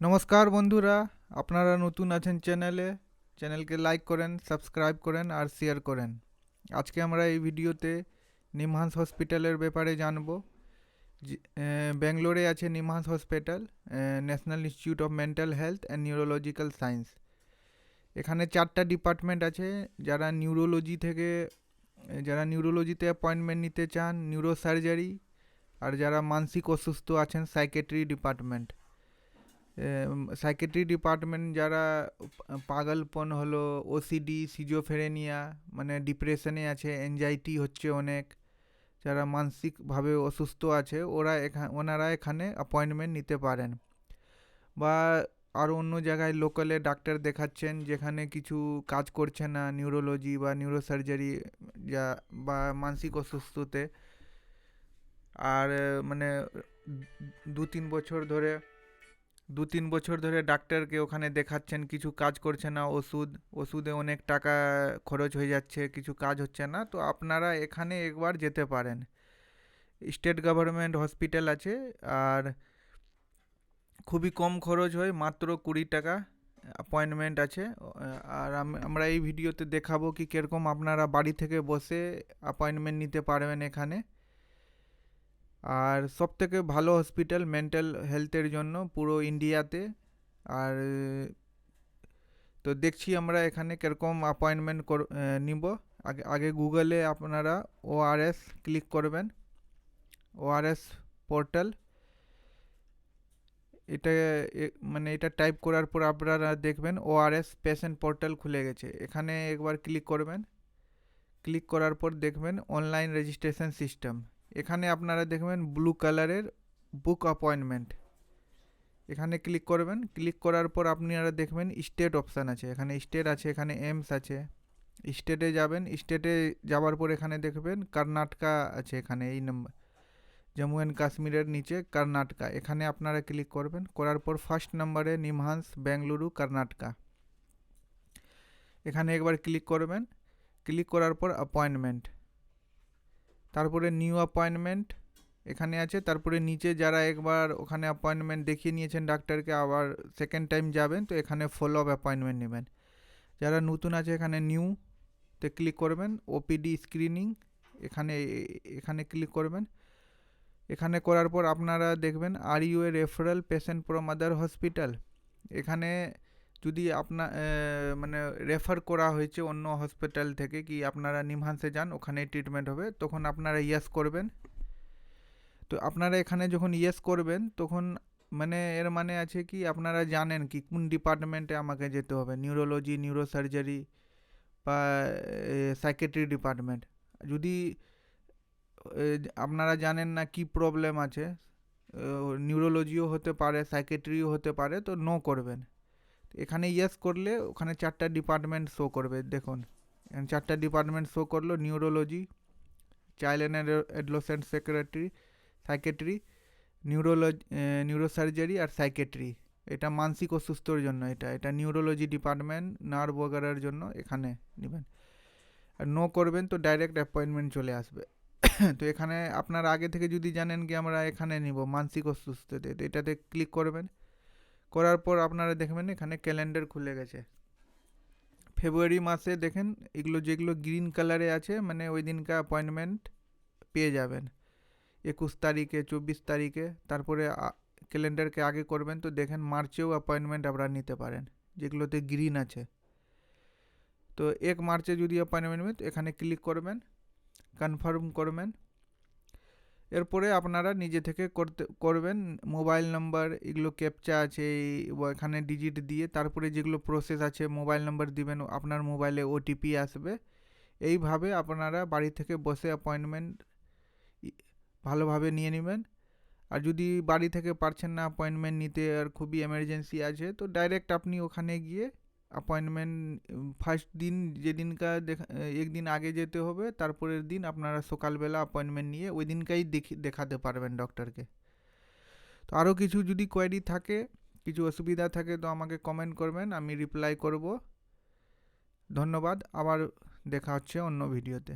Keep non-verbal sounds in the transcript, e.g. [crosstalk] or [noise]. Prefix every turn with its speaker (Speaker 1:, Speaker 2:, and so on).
Speaker 1: নমস্কার বন্ধুরা, আপনারা নতুন আছেন চ্যানেলে চ্যানেলকে লাইক করেন সাবস্ক্রাইব করেন আর শেয়ার করেন। আজকে আমরা এই ভিডিওতে নিমহান্স হসপিটালের ব্যাপারে জানব। ব্যাঙ্গালোরে আছে NIMHANS hospital national institute of mental health and neurological science. এখানে চারটা ডিপার্টমেন্ট আছে, যারা নিউরোলজি থেকে, যারা নিউরোলজিতে অ্যাপয়েন্টমেন্ট নিতে চান নিউরো সার্জারি আর যারা মানসিক অসুস্থ আছেন সাইকেট্রি ডিপার্টমেন্ট সাইকেট্রি ডিপার্টমেন্ট যারা পাগলপন হলো ওসিডি সিজোফেরেনিয়া মানে ডিপ্রেশনে আছে অ্যাংজাইটি হচ্ছে অনেক, যারা মানসিকভাবে অসুস্থ আছে, ওরা এখানে ওনারা এখানে অ্যাপয়েন্টমেন্ট নিতে পারেন। বা আরও অন্য জায়গায় লোকালে ডাক্তার দেখাচ্ছেন, যেখানে কিছু কাজ করছে না নিউরোলজি বা নিউরোসার্জারি যা, বা মানসিক অসুস্থতে। আর মানে দু তিন বছর ধরে দু তিন বছর ধরে ডাক্তারকে ওখানে দেখাচ্ছেন, কিছু কাজ করছে না, ওষুধ, ওষুধে অনেক টাকা খরচ হয়ে যাচ্ছে, কিছু কাজ হচ্ছে না। তো আপনারা এখানে একবার যেতে পারেন। স্টেট গভর্নমেন্ট হসপিটাল আছে আর খুবই কম খরচ হয়, মাত্র কুড়ি টাকা অ্যাপয়েন্টমেন্ট আছে। আর আমরা এই ভিডিওতে দেখাবো কি কীরকম আপনারা বাড়ি থেকে বসে অ্যাপয়েন্টমেন্ট নিতে পারবেন এখানে। আর সব থেকে ভালো হসপিটাল মেন্টাল হেলথের জন্য পুরো ইন্ডিয়াতে আর, তো দেখছি আমরা এখানে কীরকম অ্যাপয়েন্টমেন্ট কর নিব। আগে আগে গুগলে আপনারা ওআরএস ক্লিক করবেন। ওআরএস পোর্টাল এটা মানে এটা টাইপ করার পর আপনারা দেখবেন ওআরএস পেশেন্ট পোর্টাল খুলে গেছে। এখানে একবার ক্লিক করবেন। ক্লিক করার পর দেখবেন অনলাইন রেজিস্ট্রেশন সিস্টেম এখানে আপনারা দেখবেন ব্লু কালারের বুক অ্যাপয়েন্টমেন্ট এখানে ক্লিক করবেন ক্লিক করার পর আপনারা দেখবেন স্টেট অপশান আছে। এখানে স্টেট আছে, এখানে এমস আছে। স্টেটে যাবেন স্টেটে যাওয়ার পর এখানে দেখবেন কর্ণাটকা আছে এখানে, এই নম্বর জম্মু অ্যান্ড কাশ্মীরের নিচে কর্ণাটকা এখানে আপনারা ক্লিক করবেন, করার পর ফার্স্ট নম্বরে নিমহান্স বেঙ্গলুরু কর্ণাটকা এখানে একবার ক্লিক করবেন ক্লিক করার পর অ্যাপয়েন্টমেন্ট তারপরে নিউ অ্যাপয়েন্টমেন্ট এখানে আছে। তারপরে নিচে যারা একবার ওখানে অ্যাপয়েন্টমেন্ট দেখিয়ে নিয়েছেন ডাক্তারকে, আবার সেকেন্ড টাইম যাবেন, তো এখানে ফলো আপ অ্যাপয়েন্টমেন্ট নেবেন। যারা নতুন আছে এখানে নিউ তে ক্লিক করবেন ওপিডি স্ক্রিনিং এখানে এখানে ক্লিক করবেন। এখানে করার পর আপনারা দেখবেন are you a referral patient from other hospital এখানে যদি আপনার মানে রেফার করা হয়েছে অন্য হসপিটাল থেকে কি আপনারা নিমহান্সে যান ওখানে ট্রিটমেন্ট হবে, তখন আপনারা ইয়েস করবেন। তো আপনারা এখানে যখন ইয়েস করবেন, তখন মানে এর মানে আছে কি, আপনারা জানেন কি কোন ডিপার্টমেন্টে আমাকে যেতে হবে নিউরোলজি নিউরোসার্জারি বা সাইকেট্রি ডিপার্টমেন্ট যদি আপনারা জানেন না কি প্রবলেম আছে নিউরোলজিও হতে পারে সাইকেট্রিও হতে পারে, তো নো করবেন। এখানে ইয়েস করলে ওখানে চারটা ডিপার্টমেন্ট শো করবে, দেখুন। চারটা ডিপার্টমেন্ট শো করল neurology child and adolescent secretary psychiatry neurology neurosurgery R psychiatry এটা মানসিক অসুস্থর জন্য এটা। এটা নিউরোলজি ডিপার্টমেন্ট নার্ভ ওগারার জন্য এখানে নেবেন। আর নো করবেন তো ডাইরেক্ট অ্যাপয়েন্টমেন্ট চলে আসবে। [coughs] তো এখানে আপনার আগে থেকে যদি জানেন কি আমরা এখানে নিব, মানসিক অসুস্থতে। এটাতে ক্লিক করবেন। করার পর আপনারা দেখবেন এখানে ক্যালেন্ডার খুলে গেছে। ফেব্রুয়ারি মাসে দেখেন এগুলো যেগুলো গ্রিন কালারে আছে মানে ওই দিনকার অ্যাপয়েন্টমেন্ট পেয়ে যাবেন। একুশ তারিখে, চব্বিশ তারিখে, তারপরে ক্যালেন্ডারকে আগে করবেন তো দেখেন মার্চেও অ্যাপয়েন্টমেন্ট আপনারা নিতে পারেন, যেগুলোতে গ্রিন আছে। তো এক মার্চে যদি অ্যাপয়েন্টমেন্ট এখানে ক্লিক করবেন কনফার্ম করবেন এরপরে আপনারা নিজে থেকে করতে, করবেন মোবাইল নাম্বার, এগুলো ক্যাপচা আছে এখানে ডিজিট দিয়ে তারপরে যেগুলো প্রসেস আছে মোবাইল নাম্বার দিবেন, আপনার মোবাইলে ওটিপি আসবে। এইভাবে আপনারা বাড়ি থেকে বসে অ্যাপয়েন্টমেন্ট ভালোভাবে নিয়ে নেবেন। আর যদি বাড়ি থেকে পারছেন না অ্যাপয়েন্টমেন্ট নিতে, আর খুবই এমার্জেন্সি আছে, তো ডাইরেক্ট আপনি ওখানে গিয়ে অ্যাপয়েন্টমেন্ট ফার্স্ট দিন যেদিনকা দেখা একদিন আগে যেতে হবে, তারপরের দিন আপনারা সকালবেলা অ্যাপয়েন্টমেন্ট নিয়ে ওই দিনকাই দেখি, দেখাতে পারবেন ডক্টরকে তো আরও কিছু যদি কোয়ারি থাকে, কিছু অসুবিধা থাকে তো আমাকে কমেন্ট করবেন, আমি রিপ্লাই করব। ধন্যবাদ, আবার দেখা হচ্ছে অন্য ভিডিওতে